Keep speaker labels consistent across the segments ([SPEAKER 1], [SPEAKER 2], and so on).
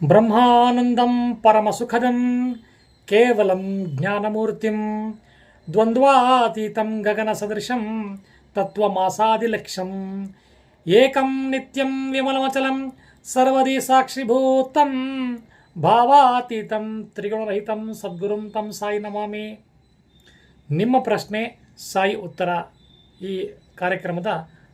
[SPEAKER 1] ಬ್ರಹ್ಮಾನಂದಂ ಪರಮಸುಖದಂ ಕೇವಲಂ ಜ್ಞಾನಮೂರ್ತಿಂ ದ್ವಂದ್ವಾತೀತಂ ಗಗನಸದೃಶಂ ತತ್ವಮಾಸಾದಿಲಕ್ಷ್ಯಂ ಏಕಂ ನಿತ್ಯಂ ವಿಮಲಮಚಲಂ ಸರ್ವದಿ ಸಾಕ್ಷಿಭೂತಂ ಭಾವಾತೀತಂ ತ್ರಿಗುಣರಹಿತಂ ಸದ್ಗುರುಂ ತಂ ಸಾಯಿ ನಮಾಮಿ ನಿಮ್ಮ ಪ್ರಶ್ನೆ ಸಾಯಿ ಉತ್ತರ ಈ ಕಾರ್ಯಕ್ರಮದ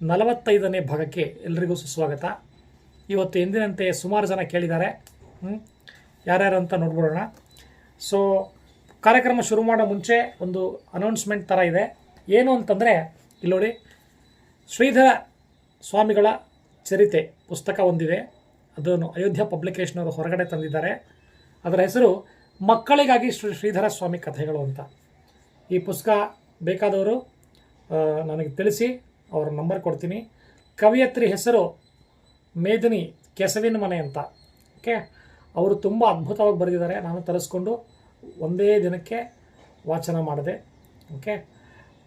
[SPEAKER 1] ನಲವತ್ತೈದನೇ ಭಾಗಕ್ಕೆ ಎಲ್ರಿಗೂ ಸುಸ್ವಾಗತ ಇವತ್ತು ಎಂದಿನಂತೆ ಸುಮಾರು ಜನ ಕೇಳಿದ್ದಾರೆ. ಯಾರ್ಯಾರು ಅಂತ ನೋಡ್ಬಿಡೋಣ. ಸೊ ಕಾರ್ಯಕ್ರಮ ಶುರು ಮಾಡೋ ಮುಂಚೆ ಒಂದು ಅನೌನ್ಸ್ಮೆಂಟ್ ಥರ ಇದೆ. ಏನು ಅಂತಂದರೆ, ಇಲ್ಲಿ ನೋಡಿ, ಶ್ರೀಧರ ಸ್ವಾಮಿಗಳ ಚರಿತೆ ಪುಸ್ತಕ ಒಂದಿದೆ. ಅದನ್ನು ಅಯೋಧ್ಯ ಪಬ್ಲಿಕೇಶನ್ ಅವರು ಹೊರಗಡೆ ತಂದಿದ್ದಾರೆ. ಅದರ ಹೆಸರು, ಮಕ್ಕಳಿಗಾಗಿ ಶ್ರೀ ಶ್ರೀಧರ ಸ್ವಾಮಿ ಕಥೆಗಳು ಅಂತ. ಈ ಪುಸ್ತಕ ಬೇಕಾದವರು ನನಗೆ ತಿಳಿಸಿ, ಅವ್ರ ನಂಬರ್ ಕೊಡ್ತೀನಿ. ಕವಿಯತ್ರಿ ಹೆಸರು ಮೇದಿನಿ ಕೆಸವಿನ ಮನೆ ಅಂತ. ಓಕೆ ಅವರು ತುಂಬ ಅದ್ಭುತವಾಗಿ ಬರೆದಿದ್ದಾರೆ. ನಾನು ತರಿಸ್ಕೊಂಡು ಒಂದೇ ದಿನಕ್ಕೆ ವಾಚನ ಮಾಡಿದೆ. ಓಕೆ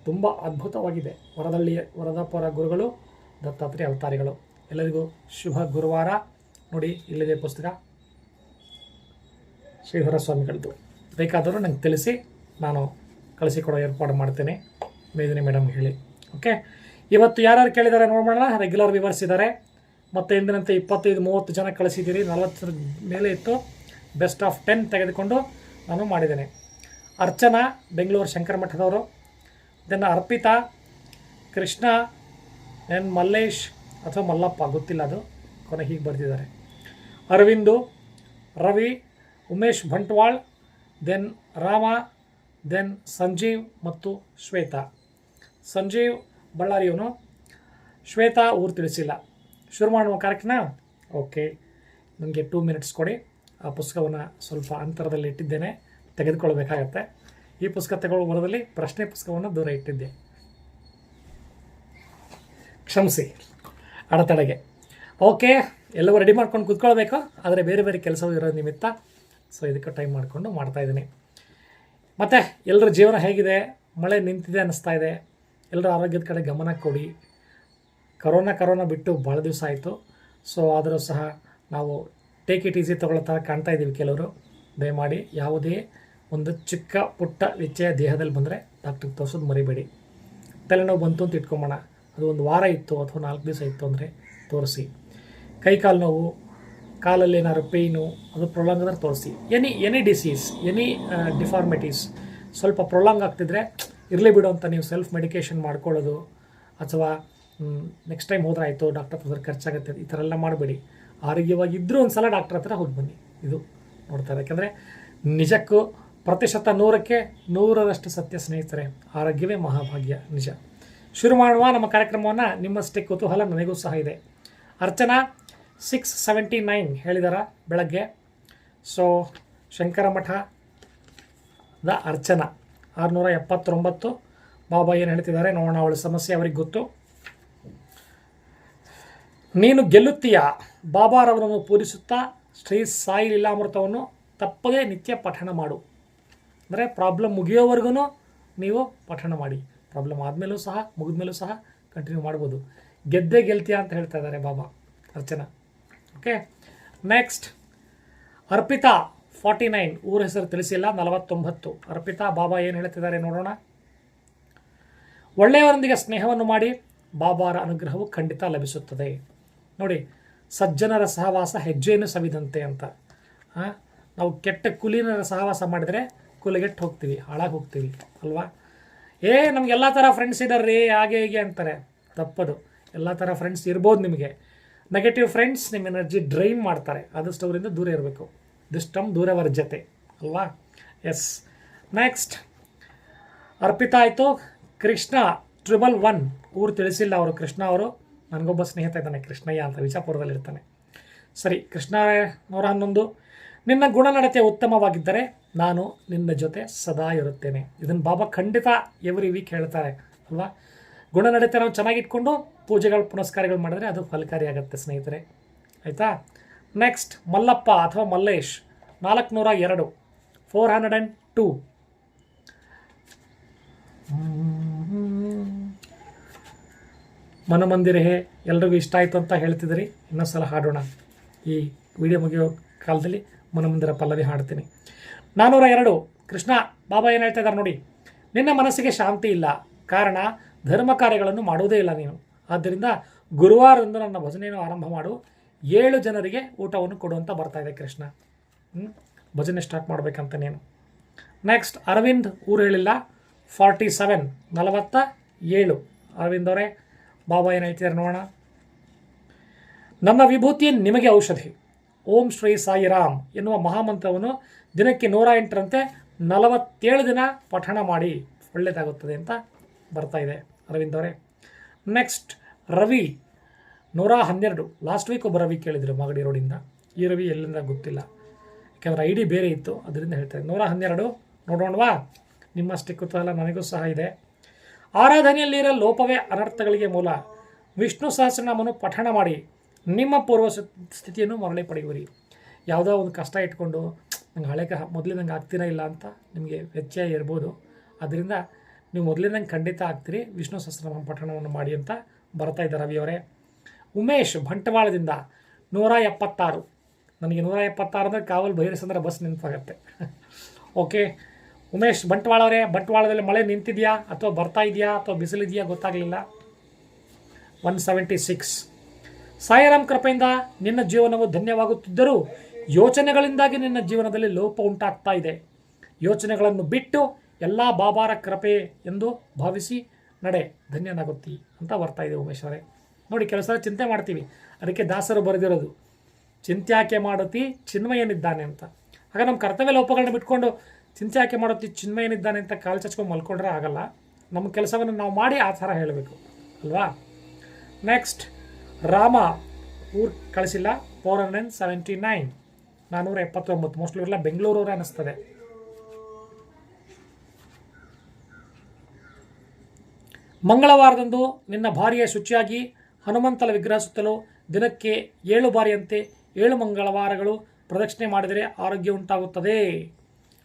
[SPEAKER 1] ತುಂಬ ಅದ್ಭುತವಾಗಿದೆ. ವರದಳ್ಳಿ, ವರದಾಪುರ ಗುರುಗಳು, ದತ್ತಾತ್ರೇಯ ಅವತಾರಿಗಳು ಎಲ್ಲರಿಗೂ ಶುಭ ಗುರುವಾರ. ನೋಡಿ, ಇಲ್ಲಿದೆ ಪುಸ್ತಕ. ಶ್ರೀಧರ ಸ್ವಾಮಿಗಳದ್ದು. ಬೇಕಾದರೂ ನಂಗೆ ತಿಳಿಸಿ, ನಾನು ಕಳಿಸಿಕೊಡೋ ಏರ್ಪಾಡು ಮಾಡ್ತೇನೆ. ಮೇದಿನಿ ಮೇಡಮ್ ಹೇಳಿ. ಓಕೆ ಇವತ್ತು ಯಾರ್ಯಾರು ಕೇಳಿದ್ದಾರೆ ನೋಡೋಣ ರೆಗ್ಯುಲರ್ ವಿವರ್ಸ್ ಇದ್ದಾರೆ. ಮತ್ತು ಎಂದಿನಂತೆ ಇಪ್ಪತ್ತೈದು, ಮೂವತ್ತು ಜನ ಕಳಿಸಿದ್ದೀರಿ. ನಲವತ್ತರ ಮೇಲೆ ಇತ್ತು ಬೆಸ್ಟ್ ಆಫ್ ಟೆನ್ ತೆಗೆದುಕೊಂಡು ನಾನು ಮಾಡಿದ್ದೇನೆ. ಅರ್ಚನಾ, ಬೆಂಗಳೂರು ಶಂಕರ ಮಠದವರು. ದೆನ್ ಅರ್ಪಿತಾ, ಕೃಷ್ಣ ದೆನ್ ಮಲ್ಲೇಶ್ ಅಥವಾ ಮಲ್ಲಪ್ಪ, ಗೊತ್ತಿಲ್ಲ ಅದು. ಕೊನೆ ಹೀಗೆ ಬರೆದಿದ್ದಾರೆ. ಅರವಿಂದು, ರವಿ, ಉಮೇಶ್ ಬಂಟ್ವಾಳ್ ದೆನ್ ರಾಮ ದೆನ್ ಸಂಜೀವ್ ಮತ್ತು ಶ್ವೇತಾ. ಸಂಜೀವ್ ಬಳ್ಳಾರಿಯವನು. ಶ್ವೇತಾ ಊರು ತಿಳಿಸಿಲ್ಲ. ಶುರು ಮಾಡುವ ಕಾರ್ಯಕ್ರಮ? ಓಕೆ. ನನಗೆ ಟೂ ಮಿನಿಟ್ಸ್ ಕೊಡಿ. ಆ ಪುಸ್ತಕವನ್ನು ಸ್ವಲ್ಪ ಅಂತರದಲ್ಲಿ ಇಟ್ಟಿದ್ದೇನೆ. ತೆಗೆದುಕೊಳ್ಬೇಕಾಗತ್ತೆ ಈ ಪುಸ್ತಕ ತಗೊಳ್ಳುವ ಬರದಲ್ಲಿ ಪ್ರಶ್ನೆ ಪುಸ್ತಕವನ್ನು ದೂರ ಇಟ್ಟಿದ್ದೆ. ಕ್ಷಮಿಸಿ. ಅಡತಡೆಗೆ. ಓಕೆ, ಎಲ್ಲವೂ ರೆಡಿ ಮಾಡ್ಕೊಂಡು ಕೂತ್ಕೊಳ್ಬೇಕು. ಆದರೆ ಬೇರೆ ಬೇರೆ ಕೆಲಸವೂ ಇರೋ ನಿಮಿತ್ತ. ಸೊ ಇದಕ್ಕೆ ಟೈಮ್ ಮಾಡಿಕೊಂಡು ಮಾಡ್ತಾಯಿದ್ದೀನಿ ಮತ್ತು ಎಲ್ಲರ ಜೀವನ ಹೇಗಿದೆ? ಮಳೆ ನಿಂತಿದೆ ಅನ್ನಿಸ್ತಾ ಇದೆ. ಎಲ್ಲರ ಆರೋಗ್ಯದ ಕಡೆ ಗಮನ ಕೊಡಿ. ಕರೋನಾ ಕರೋನಾ ಬಿಟ್ಟು ಭಾಳ ದಿವಸ ಆಯಿತು. ಸೊ ಆದರೂ ಸಹ ನಾವು ಟೇಕ್ ಇಟ್ ಈಸಿ ತೊಗೊಳ್ತಾ ಕಾಣ್ತಾ ಇದ್ದೀವಿ ಕೆಲವರು. ದಯಮಾಡಿ ಯಾವುದೇ ಒಂದು ಚಿಕ್ಕ, ಪುಟ್ಟ ವ್ಯತ್ಯಯ ದೇಹದಲ್ಲಿ ಬಂದರೆ ಡಾಕ್ಟ್ರಿಗೆ ತೋರಿಸೋದು ಮರಿಬೇಡಿ. ತಲೆನೋವು ಬಂತು ಅಂತ ಇಟ್ಕೊಂಬೋಣ. ಅದು ಒಂದು ವಾರ ಇತ್ತು, ಅಥವಾ ನಾಲ್ಕು ದಿವಸ ಇತ್ತು ಅಂದರೆ ತೋರಿಸಿ. ಕೈ ಕಾಲು ನೋವು, ಕಾಲಲ್ಲಿ ಏನಾದ್ರು ಪೇಯ್ನು, ಅದು ಪ್ರೊಲಾಂಗ್ ಅಂದರೆ ತೋರಿಸಿ. Any any disease any deformities ಸ್ವಲ್ಪ ಪ್ರೊಲಾಂಗ್ ಆಗ್ತಿದ್ರೆ ಇರಲಿ ಬಿಡು ಅಂತ ನೀವು ಸೆಲ್ಫ್ ಮೆಡಿಕೇಷನ್ ಮಾಡ್ಕೊಳ್ಳೋದು, ಅಥವಾ ನೆಕ್ಸ್ಟ್ ಟೈಮ್ ಹೋದ್ರೆ ಆಯಿತು ಡಾಕ್ಟರ್ ಹತ್ರ ಖರ್ಚಾಗುತ್ತೆ, ಈ ಥರ ಎಲ್ಲ ಮಾಡಬೇಡಿ. ಆರೋಗ್ಯವಾಗಿದ್ದರೂ ಒಂದು ಸಲ ಡಾಕ್ಟರ್ ಹತ್ರ ಹೋಗಿ ಬನ್ನಿ. ಇದು ನೋಡ್ತಾರೆ ಯಾಕೆಂದರೆ ನಿಜಕ್ಕೂ ಪ್ರತಿಶತ ನೂರಕ್ಕೆ ನೂರರಷ್ಟು ಸತ್ಯ ಸ್ನೇಹಿತರೆ, ಆರೋಗ್ಯವೇ ಮಹಾಭಾಗ್ಯ, ನಿಜ. ಶುರು ಮಾಡುವ ನಮ್ಮ ಕಾರ್ಯಕ್ರಮವನ್ನು ನಿಮ್ಮಷ್ಟೇ ಕುತೂಹಲ ನನಗೂ ಸಹ ಇದೆ. ಅರ್ಚನಾ ಸಿಕ್ಸ್ ಸೆವೆಂಟಿ ನೈನ್ ಹೇಳಿದಾರ ಬೆಳಗ್ಗೆ? So Shankara Math the Archana. ಆರುನೂರ ಎಪ್ಪತ್ತೊಂಬತ್ತು. ಬಾಬಾ ಏನು ಹೇಳ್ತಿದ್ದಾರೆ? ನೋಡೋಣ, ಅವಳ ಸಮಸ್ಯೆ, ಅವ್ರಿಗೆ ಗೊತ್ತು. ನೀನು ಗೆಲ್ಲುತ್ತೀಯ? ಬಾಬಾರವರನ್ನು ಪೂರಿಸುತ್ತಾ ಶ್ರೀ ಸಾಯಿ ಲೀಲಾಮೃತವನ್ನು ತಪ್ಪದೇ ನಿತ್ಯ ಪಠಣ ಮಾಡು. ಅಂದರೆ ಪ್ರಾಬ್ಲಮ್ ಮುಗಿಯೋವರೆಗೂ ನೀವು ಪಠಣ ಮಾಡಿ. ಪ್ರಾಬ್ಲಮ್ ಆದಮೇಲೂ ಸಹ, ಮುಗಿದ್ಮೇಲೂ ಸಹ ಕಂಟಿನ್ಯೂ ಮಾಡ್ಬೋದು. ಗೆದ್ದೇ ಗೆಲ್ತೀಯ ಅಂತ ಹೇಳ್ತಾ ಇದ್ದಾರೆ ಬಾಬಾ Archana. Okay next Arpita forty nine ಊರ ಹೆಸರು ತಿಳಿಸಿಲ್ಲ, ನಲವತ್ತೊಂಬತ್ತು. ಅರ್ಪಿತಾ, ಬಾಬಾ ಏನು ಹೇಳ್ತಿದ್ದಾರೆ ನೋಡೋಣ. ಒಳ್ಳೆಯವರೊಂದಿಗೆ ಸ್ನೇಹವನ್ನು ಮಾಡಿ, ಬಾಬಾರ ಅನುಗ್ರಹವು ಖಂಡಿತ ಲಭಿಸುತ್ತದೆ. ನೋಡಿ, ಸಜ್ಜನರ ಸಹವಾಸ ಹೆಜ್ಜೆಯನ್ನು ಸವಿದಂತೆ ಅಂತ. ನಾವು ಕೆಟ್ಟ ಕುಲೀನರ ಸಹವಾಸ ಮಾಡಿದರೆ ಕುಲಗೆಟ್ಟು ಹೋಗ್ತೀವಿ, ಹಾಳಾಗಿ ಹೋಗ್ತೀವಿ, ಅಲ್ವಾ? ಏ, ನಮ್ಗೆ ಎಲ್ಲ ಥರ ಫ್ರೆಂಡ್ಸ್ ಇದ್ದಾರ್ರಿ ಹಾಗೆ ಹೀಗೆ ಅಂತಾರೆ. ತಪ್ಪದು. ಎಲ್ಲ ಥರ ಫ್ರೆಂಡ್ಸ್ ಇರ್ಬೋದು ನಿಮಗೆ. ನೆಗೆಟಿವ್ ಫ್ರೆಂಡ್ಸ್ ನಿಮ್ಮ ಎನರ್ಜಿ ಡ್ರೈನ್ ಮಾಡ್ತಾರೆ. ಆದಷ್ಟು ಅವರಿಂದ ದೂರ ಇರಬೇಕು. ದುಷ್ಟಂ ದೂರವರ್ಜತೆ ಅಲ್ವಾ? ಎಸ್ ನೆಕ್ಸ್ಟ್ ಅರ್ಪಿತಾ ಆಯಿತು ಕೃಷ್ಣ ಟ್ರಿಬಲ್ ಒನ್ ಊರು ತಿಳಿಸಿಲ್ಲ ಅವರು ಕೃಷ್ಣ ಅವರು. ನನಗೊಬ್ಬ ಸ್ನೇಹಿತ ಇದ್ದಾನೆ, ಕೃಷ್ಣಯ್ಯ ಅಂತ ವಿಜಾಪುರದಲ್ಲಿ ಇರ್ತಾನೆ ಸರಿ ಕೃಷ್ಣ ನೂರ ಹನ್ನೊಂದು. ನಿನ್ನ ಗುಣನಡತೆ ಉತ್ತಮವಾಗಿದ್ದರೆ ನಾನು ನಿನ್ನ ಜೊತೆ ಸದಾ ಇರುತ್ತೇನೆ. ಇದನ್ನು ಬಾಬಾ ಖಂಡಿತ ಎವ್ರಿ ವೀಕ್ ಹೇಳ್ತಾರೆ, ಅಲ್ವಾ? ಗುಣನಡತೆ ನಾವು ಚೆನ್ನಾಗಿಟ್ಕೊಂಡು ಪೂಜೆಗಳು, ಪುನಸ್ಕಾರಗಳು ಮಾಡಿದ್ರೆ ಅದು ಫಲಕಾರಿಯಾಗುತ್ತೆ ಸ್ನೇಹಿತರೆ. ಆಯಿತಾ? ನೆಕ್ಸ್ಟ್ ಮಲ್ಲಪ್ಪ ಅಥವಾ ಮಲ್ಲೇಶ್, ನಾಲ್ಕುನೂರ ಎರಡು ಫೋರ್ ಹಂಡ್ರೆಡ್ ಆ್ಯಂಡ್ ಟೂ ಮನಮಂದಿರ ಹೇ ಎಲ್ರಿಗೂ ಇಷ್ಟ ಆಯಿತು ಅಂತ ಹೇಳ್ತಿದ್ರಿ ಇನ್ನೊಂದು ಸಲ ಹಾಡೋಣ. ಈ ವಿಡಿಯೋ ಮುಗಿಯೋ ಕಾಲದಲ್ಲಿ ಮನಮಂದಿರ ಪಲ್ಲವಿ ಹಾಡ್ತೀನಿ. ನಾನ್ನೂರ ಎರಡು ಕೃಷ್ಣ ಬಾಬಾ ಏನು ಹೇಳ್ತಾ ಇದ್ದಾರೆ ನೋಡಿ. ನಿನ್ನ ಮನಸ್ಸಿಗೆ ಶಾಂತಿ ಇಲ್ಲ. ಕಾರಣ, ಧರ್ಮ ಕಾರ್ಯಗಳನ್ನು ಮಾಡುವುದೇ ಇಲ್ಲ ನೀನು. ಆದ್ದರಿಂದ ಗುರುವಾರದಿಂದ ನನ್ನ ಭಜನೆಯನ್ನು ಆರಂಭ ಮಾಡು. ಏಳು ಜನರಿಗೆ ಊಟವನ್ನು ಕೊಡುವಂತ ಬರ್ತಾ ಇದೆ ಕೃಷ್ಣ? ಭಜನೆ ಸ್ಟಾರ್ಟ್ ಮಾಡಬೇಕಂತ ನೀನು. ನೆಕ್ಸ್ಟ್ ಅರವಿಂದ್ ಊರು ಹೇಳಿಲ್ಲ. ಫಾರ್ಟಿ ಸೆವೆನ್, ನಲವತ್ತ ಏಳು. ಅರವಿಂದ್ ಅವರೇ ಬಾಬಾ ಏನು ನೋಡೋಣ. ನನ್ನ ವಿಭೂತಿ ನಿಮಗೆ ಔಷಧಿ. ಓಂ ಶ್ರೀ ಸಾಯಿರಾಮ್ ಎನ್ನುವ ಮಹಾಮಂತ್ರವನ್ನು ದಿನಕ್ಕೆ ನೂರ ಎಂಟರಂತೆ ನಲವತ್ತೇಳು ದಿನ ಪಠಣ ಮಾಡಿ ಒಳ್ಳೆಯದಾಗುತ್ತದೆ ಅಂತ ಬರ್ತಾ ಇದೆ. ಅರವಿಂದ್ ಅವರೇ ನೆಕ್ಸ್ಟ್ ರವಿ, ನೂರ ಹನ್ನೆರಡು. ಲಾಸ್ಟ್ ವೀಕ್ ಒಬ್ಬ ರವಿ ಕೇಳಿದರು ಮಾಗಡಿ ರೋಡಿಂದ. ಈ ರವಿ ಎಲ್ಲಿಂದ ಗೊತ್ತಿಲ್ಲ. ಯಾಕೆಂದರೆ ಐ ಡಿ ಬೇರೆ ಇತ್ತು, ಅದರಿಂದ ಹೇಳ್ತಾರೆ ನೂರ ಹನ್ನೆರಡು, ನೋಡೋಣವಾ. ನಿಮ್ಮಷ್ಟೇ ಕುತೂಹಲ ನನಗೂ ಸಹ ಇದೆ. ಆರಾಧನೆಯಲ್ಲಿರೋ ಲೋಪವೇ ಅನರ್ಥಗಳಿಗೆ ಮೂಲ. ವಿಷ್ಣು ಸಹಸ್ರನಾಮವನ್ನು ಪಠಣ ಮಾಡಿ, ನಿಮ್ಮ ಪೂರ್ವ ಸ್ಥಿತಿಯನ್ನು ಮರಳಿ ಪಡೆಯುವಿರಿ. ಯಾವುದೋ ಒಂದು ಕಷ್ಟ ಇಟ್ಕೊಂಡು, ನಂಗೆ ಹಳೆ ಮೊದಲಿನಂಗೆ ಆಗ್ತೀರಾ ಇಲ್ಲ ಅಂತ ನಿಮಗೆ ವ್ಯತ್ಯಯ ಇರ್ಬೋದು. ಅದರಿಂದ ನೀವು ಮೊದಲಿನಂಗೆ ಖಂಡಿತ ಆಗ್ತೀರಿ, ವಿಷ್ಣು ಸಹಸ್ರನಾಮ ಪಠಣವನ್ನು ಮಾಡಿ ಅಂತ ಬರ್ತಾ ಇದ್ದಾರೆ ರವಿಯವರೇ. ಉಮೇಶ್ ಬಂಟ್ವಾಳದಿಂದ ನೂರ ಎಪ್ಪತ್ತಾರು. ನನಗೆ ನೂರ ಎಪ್ಪತ್ತಾರು ಅಂದರೆ ಕಾವಲ್ ಭೈರಸಂದ್ರ ಬಸ್ ನೆನಪಾಗತ್ತೆ. ಓಕೆ ಉಮೇಶ್ ಬಂಟ್ವಾಳ ಅವರೇ ಬಂಟ್ವಾಳದಲ್ಲಿ ಮಳೆ ನಿಂತಿದೆಯಾ ಅಥವಾ ಬರ್ತಾ ಇದೆಯಾ ಅಥವಾ ಬಿಸಿಲಿದೆಯಾ ಗೊತ್ತಾಗಲಿಲ್ಲ. ಒನ್ ಸೆವೆಂಟಿ ಸಿಕ್ಸ್ ಸಾಯಿರಾಮ್ ಕೃಪೆಯಿಂದ ನಿನ್ನ ಜೀವನವು ಧನ್ಯವಾಗುತ್ತಿದ್ದರೂ ಯೋಚನೆಗಳಿಂದಾಗಿ ನಿನ್ನ ಜೀವನದಲ್ಲಿ ಲೋಪ ಉಂಟಾಗ್ತಾ ಇದೆ. ಯೋಚನೆಗಳನ್ನು ಬಿಟ್ಟು ಎಲ್ಲ ಬಾಬಾರ ಕೃಪೆ ಎಂದು ಭಾವಿಸಿ ನಡೆ, ಧನ್ಯನಾಗುತ್ತಿ ಅಂತ ಬರ್ತಾ ಇದೆ ಉಮೇಶ್ ಅವರೇ. ನೋಡಿ ಕೆಲಸ ಚಿಂತೆ ಮಾಡ್ತೀವಿ. ಅದಕ್ಕೆ ದಾಸರು ಬರೆದಿರೋದು ಚಿಂತೆ ಯಾಕೆ ಮಾಡುತ್ತಿ? ಚಿನ್ಮಯನಿದ್ದಾನೆ ಅಂತ. ಆಗ ನಮ್ಮ ಕರ್ತವ್ಯ ಲೋಪಗಳನ್ನ ಬಿಟ್ಕೊಂಡು ಚಿಂತೆ ಯಾಕೆ ಮಾಡುತ್ತಿ ಚಿನ್ಮಯನಿದ್ದಾನೆ ಅಂತ ಕಾಲು ಚಚ್ಕೊಂಡು ಮಲ್ಕೊಂಡ್ರೆ ಆಗಲ್ಲ. ನಮ್ಮ ಕೆಲಸವನ್ನು ನಾವು ಮಾಡಿ ಆ ಥರ ಹೇಳಬೇಕು, ಅಲ್ವಾ? ನೆಕ್ಸ್ಟ್ ರಾಮ ಊರು ಕಳಿಸಿಲ್ಲ. ಫೋರ್ ಹಂಡ್ರೆಡ್ ಸೆವೆಂಟಿ ನೈನ್ ನಾನ್ನೂರ ಎಪ್ಪತ್ತೊಂಬತ್ತು ಮೋಸ್ಟ್ಲಿ ಬೆಂಗಳೂರು ಅವರೇ ಅನ್ನಿಸ್ತದೆ ಮಂಗಳವಾರದಂದು ನಿನ್ನ ಭಾರಿಯ ಶುಚಿಯಾಗಿ ಹನುಮಂತಲ ವಿಗ್ರಹ ಸುತ್ತಲೂ ದಿನಕ್ಕೆ ಏಳು ಬಾರಿಯಂತೆ ಏಳು ಮಂಗಳವಾರಗಳು ಪ್ರದಕ್ಷಿಣೆ ಮಾಡಿದರೆ ಆರೋಗ್ಯ ಉಂಟಾಗುತ್ತದೆ.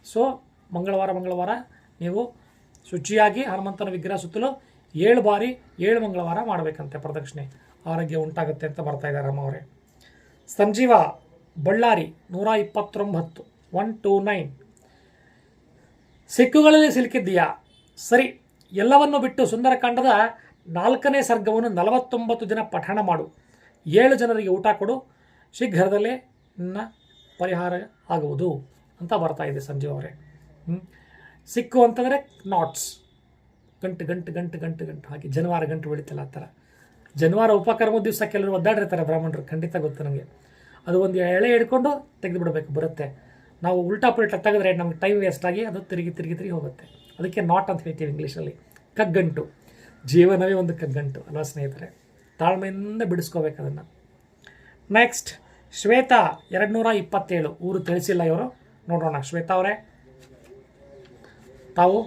[SPEAKER 1] ಸೊ, ಮಂಗಳವಾರ ಮಂಗಳವಾರ ನೀವು ಶುಚಿಯಾಗಿ ಹನುಮಂತನ ವಿಗ್ರಹ ಸುತ್ತಲೂ ಏಳು ಬಾರಿ ಏಳು ಮಂಗಳವಾರ ಮಾಡಬೇಕಂತೆ ಪ್ರದಕ್ಷಿಣೆ. ಆರೋಗ್ಯ ಉಂಟಾಗುತ್ತೆ ಅಂತ ಬರ್ತಾ ಇದ್ದಾರೆ ಅಮ್ಮ ಅವರೇ ಸಂಜೀವ ಬಳ್ಳಾರಿ ನೂರ ಇಪ್ಪತ್ತೊಂಬತ್ತು ಒನ್ ಟೂ ನೈನ್ ಸಿಕ್ಕುಗಳಲ್ಲಿ ಸಿಲುಕಿದ್ದೀಯಾ? ಸರಿ, ಎಲ್ಲವನ್ನು ಬಿಟ್ಟು ಸುಂದರಕಾಂಡದ ನಾಲ್ಕನೇ ಸರ್ಗವನ್ನು ನಲವತ್ತೊಂಬತ್ತು ದಿನ ಪಠಣ ಮಾಡು. ಏಳು ಜನರಿಗೆ ಊಟ ಕೊಡು. ಶೀಘ್ರದಲ್ಲೇ ನನ್ನ ಪರಿಹಾರ ಆಗುವುದು. ಅಂತ ಬರ್ತಾ ಇದೆ ಸಂಜೀವ್ ಅವರೇ. ಸಿಕ್ಕು ಅಂತಂದರೆ ನಾಟ್ಸ್ ಗಂಟು ಗಂಟು ಗಂಟು ಗಂಟು ಗಂಟು. ಹಾಗೆ ಜನವಾರ ಗಂಟು ಬೆಳೀತಲ್ಲ ಆ ಥರ. ಜನವಾರ ಉಪಕರ್ಮ ದಿವಸ ಕೆಲವರು ಒದ್ದಾಡಿರ್ತಾರೆ ಬ್ರಾಹ್ಮಣರು, ಖಂಡಿತ ಗೊತ್ತು ನನಗೆ ಅದು ಒಂದು ಎಳೆ ಹಿಡ್ಕೊಂಡು ತೆಗೆದು ಬಿಡಬೇಕು ಬರುತ್ತೆ. ನಾವು ಉಲ್ಟಾ ಪುಲ್ಟಾ ತೆಗೆದ್ರೆ ನಮ್ಗೆ ಟೈಮ್ ವೇಸ್ಟ್ ಆಗಿ ಅದು ತಿರುಗಿ ತಿರುಗಿ ತಿರುಗಿ ಹೋಗುತ್ತೆ. ಅದಕ್ಕೆ ನಾಟ್ ಅಂತ ಹೇಳ್ತೀವಿ ಇಂಗ್ಲೀಷಲ್ಲಿ ಕಗ್ಗಂಟು. ಜೀವನವೇ ಒಂದು ಕಗ್ಗಂಟು, ಅಲ್ವಾ ಸ್ನೇಹಿತರೆ? ತಾಳ್ಮೆಯಿಂದ ಬಿಡಿಸ್ಕೋಬೇಕು ಅದನ್ನು. ನೆಕ್ಸ್ಟ್ ಶ್ವೇತಾ ಎರಡು ನೂರ ಇಪ್ಪತ್ತೇಳು. ಊರು ತಿಳಿಸಿಲ್ಲ ಇವರು. ನೋಡೋಣ. ಶ್ವೇತಾ ಅವರೇ, ತಾವು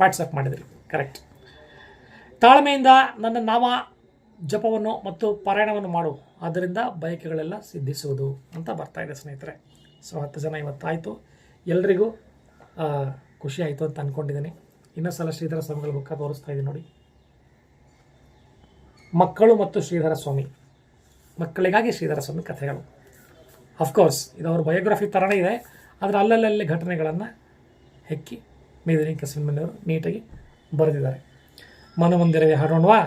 [SPEAKER 1] ವಾಟ್ಸಪ್ ಮಾಡಿದ್ರಿ ಕರೆಕ್ಟ್ ತಾಳ್ಮೆಯಿಂದ ನನ್ನ ನಾಮ ಜಪವನ್ನು ಮತ್ತು ಪಾರಾಯಣವನ್ನು ಮಾಡು. ಆದ್ದರಿಂದ ಬಯಕೆಗಳೆಲ್ಲ ಸಿದ್ಧಿಸುವುದು ಅಂತ ಬರ್ತಾ ಇದೆ ಸ್ನೇಹಿತರೆ. ಸೊ, ಹತ್ತು ಜನ ಇವತ್ತಾಯಿತು. ಎಲ್ರಿಗೂ ಖುಷಿ ಆಯಿತು ಅಂತ ಅಂದ್ಕೊಂಡಿದ್ದೀನಿ ಇನ್ನೊಂದು ಸಲ ಶ್ರೀಧರ ಸ್ವಾಮಿಗಳ ಬುಕ್ಕ ತೋರಿಸ್ತಾ ಇದ್ದೀನಿ ನೋಡಿ. ಮಕ್ಕಳು ಮತ್ತು ಶ್ರೀಧರ ಸ್ವಾಮಿ. ಮಕ್ಕಳಿಗಾಗಿ ಶ್ರೀಧರ ಸ್ವಾಮಿ ಕಥೆಗಳು. ಅಫ್ಕೋರ್ಸ್ ಇದು ಅವ್ರ ಬಯೋಗ್ರಫಿ ಥರನೇ ಇದೆ. ಆದರೆ ಅಲ್ಲಲ್ಲಲ್ಲಿ ಘಟನೆಗಳನ್ನು ಹೆಕ್ಕಿ ಮೇದಿನಿ ಕಸಿನ್ಮನೆಯವರು ನೀಟಾಗಿ ಬರೆದಿದ್ದಾರೆ. ಮನಮಂದಿರವೇ ಹಾಡೋಣವಾ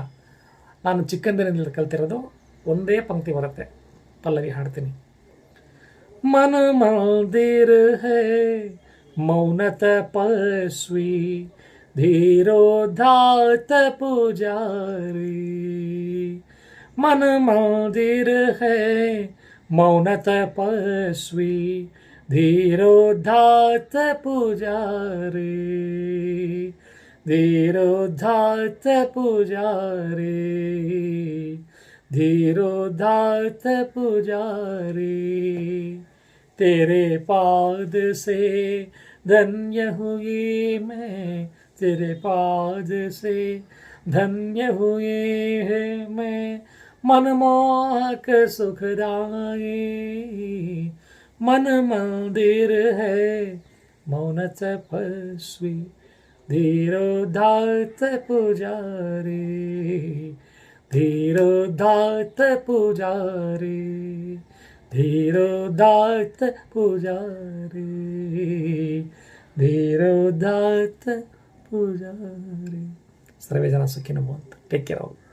[SPEAKER 1] ನಾನು ಚಿಕ್ಕಂದಿನಿಂದ ಕಲ್ತಿರೋದು ಒಂದೇ ಪಂಕ್ತಿ ಬರುತ್ತೆ. ಪಲ್ಲವಿ ಹಾಡ್ತೀನಿ. ಮನ ಮಂದಿರ ಹೇ, ಮೌನತ ಪಸ್ವಿ, ಧೀರೋಧಾತ ಪೂಜಾರಿ. ಮನ ಮಂದಿರ ಹೇ मौन तपस्वी धीरोधात पुजारी धीरोधात पुजारी धीरोधात पुजारी तेरे पाद से धन्य हुई मैं, तेरे पाद से धन्य हुई है मैं मनमोहक सुखदाये मन मंदिर है, मौन सपस्वी धीरो दात पुजारी। धीरोदात पुजारी। धीरोदात पुजारी। धीरोदात पुजारी। सर्वे जन सुखी नमोत टेक केयर केर्